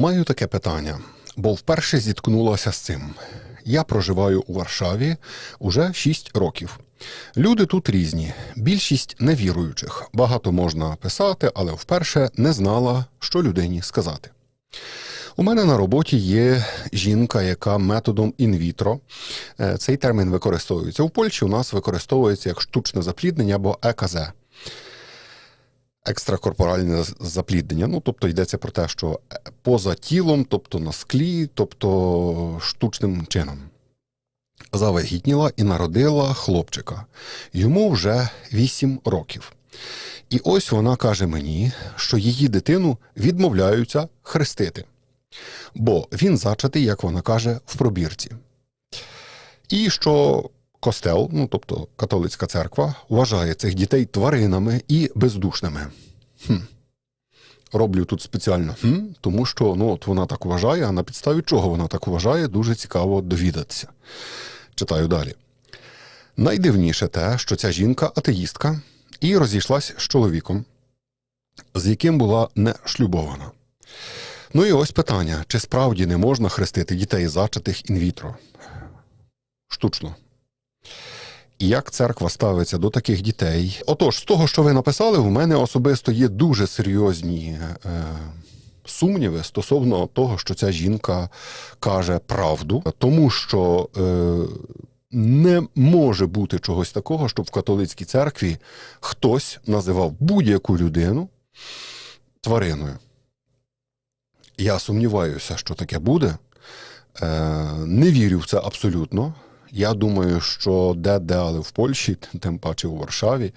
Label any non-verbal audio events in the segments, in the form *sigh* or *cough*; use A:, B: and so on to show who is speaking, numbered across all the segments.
A: Маю таке питання, бо вперше зіткнулася з цим. Я проживаю у Варшаві уже 6 років. Люди тут різні, більшість невіруючих. Багато можна писати, але вперше не знала, що людині сказати. У мене на роботі є жінка, яка методом інвітро. е, Цей термін використовується в Польщі. У нас використовується як штучне запліднення або ЕКЗ. Екстракорпоральне запліднення. Ну, тобто йдеться про те, що е, поза тілом, тобто на склі, тобто штучним чином. Завагітніла і народила хлопчика. Йому вже 8 років. І ось вона каже мені, що її дитину відмовляються хрестити. Бо він зачатий, як вона каже, в пробірці. І що костел, ну тобто католицька церква, вважає цих дітей тваринами і бездушними. Хм. Роблю тут спеціально хм, тому що ну, от вона так вважає, а на підставі чого вона так вважає, дуже цікаво довідатися. Читаю далі. Найдивніше те, що ця жінка атеїстка і розійшлась з чоловіком, з яким була не шлюбована. Ну і ось питання: чи справді не можна хрестити дітей зачатих інвітро? Штучно. Як церква ставиться до таких дітей? Отож, з того, що ви написали, в мене особисто є дуже серйозні е, сумніви стосовно того, що ця жінка каже правду, тому що е, не може бути чогось такого, щоб в католицькій церкві хтось називав будь-яку людину твариною. Я сумніваюся, що таке буде. Е, не вірю в це абсолютно. Я думаю, що де-де, але в Польщі, *laughs* тим паче у Варшаві,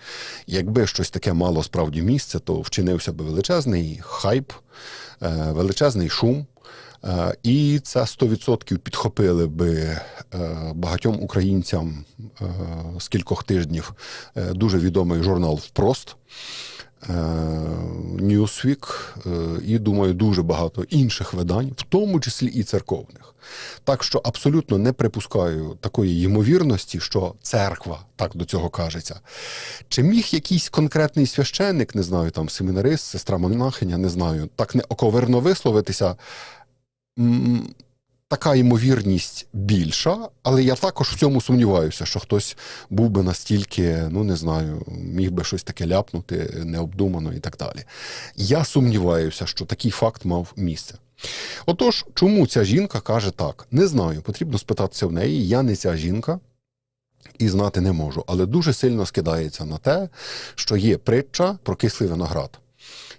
A: якби щось таке мало справді місце, то вчинився би величезний хайп, е, величезний шум. Е, І це 100% підхопили би е, багатьом українцям з кількох тижнів дуже відомий журнал Впрост. Newsweek е, і, думаю, дуже багато інших видань, в тому числі і церковних. Так що абсолютно не припускаю такої ймовірності, що церква так до цього кажеться. Чи міг якийсь конкретний священник, не знаю, там семінарист, сестра монахиня, не знаю, так неоковерно висловитися? Така ймовірність більша, але я також в цьому сумніваюся, що хтось був би настільки, ну не знаю, міг би щось таке ляпнути необдумано і так далі. Я сумніваюся, що такий факт мав місце. Отож, чому ця жінка каже так? Не знаю, потрібно спитатися в неї. Я не ця жінка. І знати не можу, але дуже сильно скидається на те, що є притча про кислий виноград.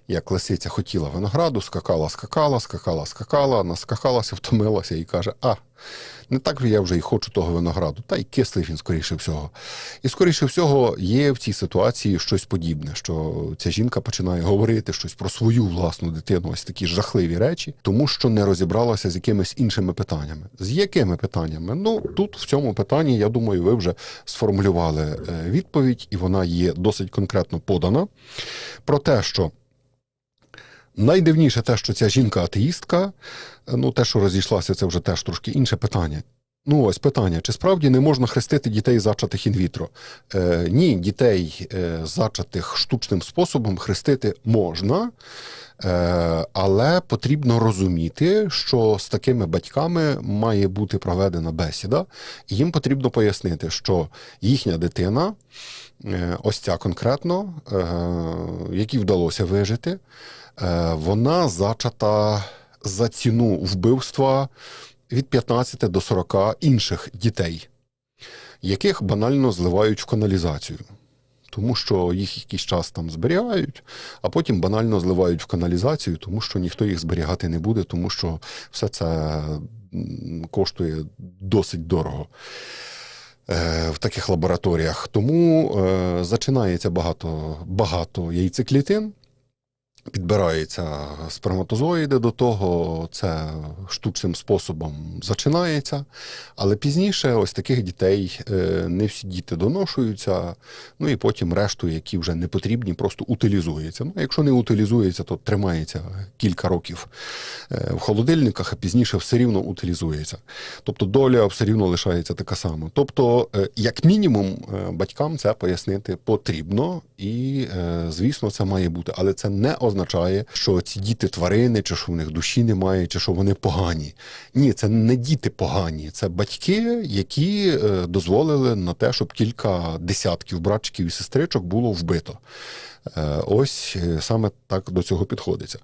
A: Як лисиця хотіла винограду, скакала, скакала, скакала, скакала, наскакалася, втомилася і каже: А, не так я вже і хочу того винограду, та й кислий він, скоріше всього. І скоріше всього є в цій ситуації щось подібне, що ця жінка починає говорити щось про свою власну дитину, ось такі жахливі речі, тому що не розібралася з якимись іншими питаннями. З якими питаннями? Ну тут в цьому питанні, я думаю, ви вже сформулювали е, відповідь, і вона є досить конкретно подана. Про те, що Найдивніше те, що ця жінка атеїстка, ну те, що розійшлася, це вже теж трошки інше питання. Ну, ось питання: чи справді не можна хрестити дітей, зачатих інвітро? Е, ні, дітей, е, зачатих штучним способом, хрестити можна, але потрібно розуміти, що з такими батьками має бути проведена бесіда, і їм потрібно пояснити, що їхня дитина, е, ось ця конкретно, е, якій вдалося вижити, е, вона зачата за ціну вбивства від 15 до 40 інших дітей, яких банально зливають в каналізацію. Тому що їх якийсь час там зберігають, а потім банально зливають в каналізацію, тому що ніхто їх зберігати не буде, тому що все це коштує досить дорого е, в таких лабораторіях. Тому е, зачинається багато, багато яйцеклітин, підбираються сперматозоїди до того, це штучним способом зачинається. Але пізніше ось таких дітей е, не всі діти доношуються, ну і потім решту, які вже не потрібні, просто утилізується. Ну, якщо не утилізується, то тримається кілька років е, в холодильниках, а пізніше все рівно утилізується. Тобто доля все рівно лишається така сама. Тобто, е, як мінімум, батькам це пояснити потрібно, і, звісно, це має бути. Але це не означає, означає, що ці діти тварини, чи що в них душі немає, чи що вони погані. Ні, це не діти погані, це батьки, які е, дозволили на те, щоб кілька десятків братчиків і сестричок було вбито. Е, Ось е, саме так до цього підходиться.